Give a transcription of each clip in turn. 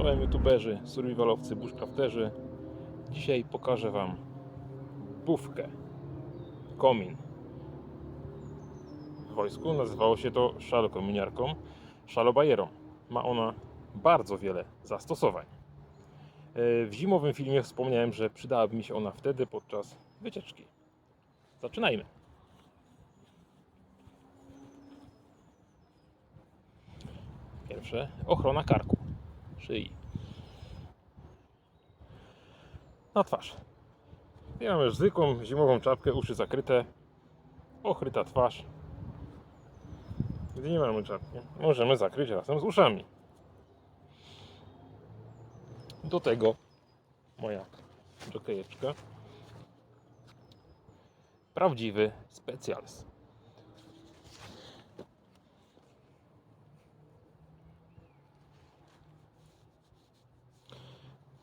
Czołem youtuberzy, survivalowcy, bushcrafterzy. Dzisiaj pokażę Wam pufkę, komin. W wojsku nazywało się to szalokominiarką, szalobajerą. Ma ona bardzo wiele zastosowań. E, W zimowym filmie wspomniałem, że przydałaby mi się ona wtedy podczas wycieczki. Zaczynajmy. Pierwsze ochrona karku, szyi. Na twarz. Ja mam już zwykłą zimową czapkę, uszy zakryte, ochryta twarz. Gdy nie mamy czapki, możemy zakryć razem z uszami. Do tego moja jokejeczka. Prawdziwy specjals.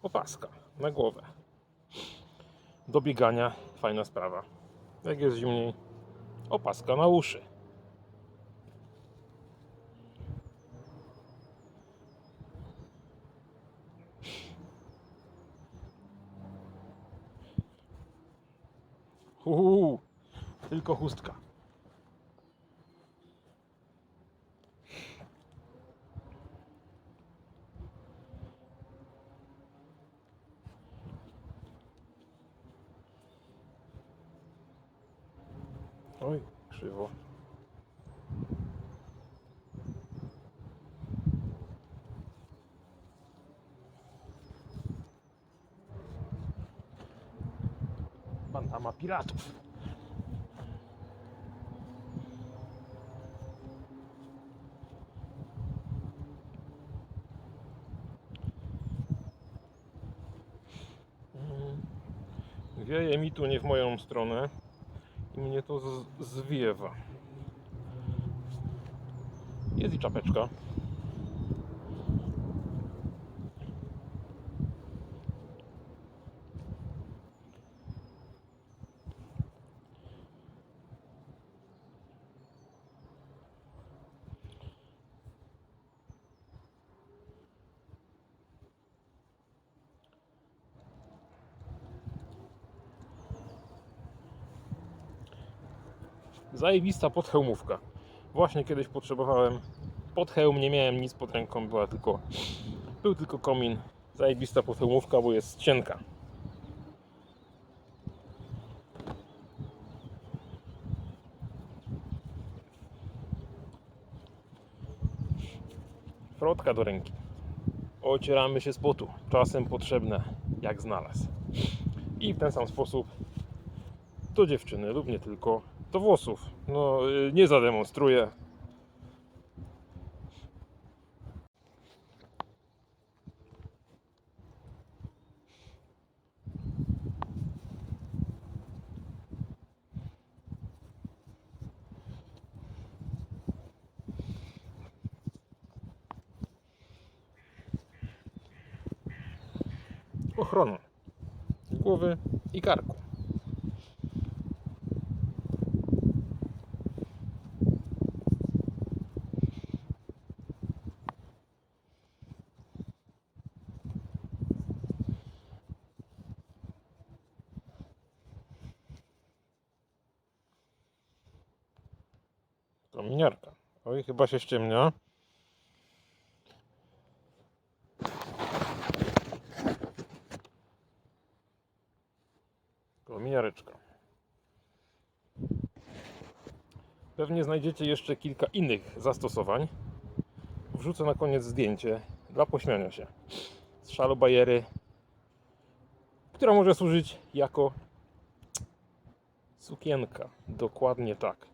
Opaska na głowę. Do biegania fajna sprawa. Jak jest zimniej, opaska na uszy. Uuu, tylko chustka. Oj, krzywo. Banda piratów. Mm. Wieje mi tu nie w moją stronę mnie to zwiewa. Jest i czapeczka. Zajebista podhełmówka. Właśnie kiedyś potrzebowałem podhełm, nie miałem nic pod ręką, była tylko, był tylko komin. Zajebista podhełmówka, bo jest cienka. Frotka do ręki. Ocieramy się z potu, czasem potrzebne, jak znalazł. I w ten sam sposób do dziewczyny lub nie tylko, włosów. No, y, nie zademonstruję. Ochroną głowy i karku. Kominiarka. Oj, chyba się ściemnia. Kominiareczka. Pewnie znajdziecie jeszcze kilka innych zastosowań. Wrzucę na koniec zdjęcie dla pośmiania się z szalobajery, która może służyć jako sukienka. Dokładnie tak.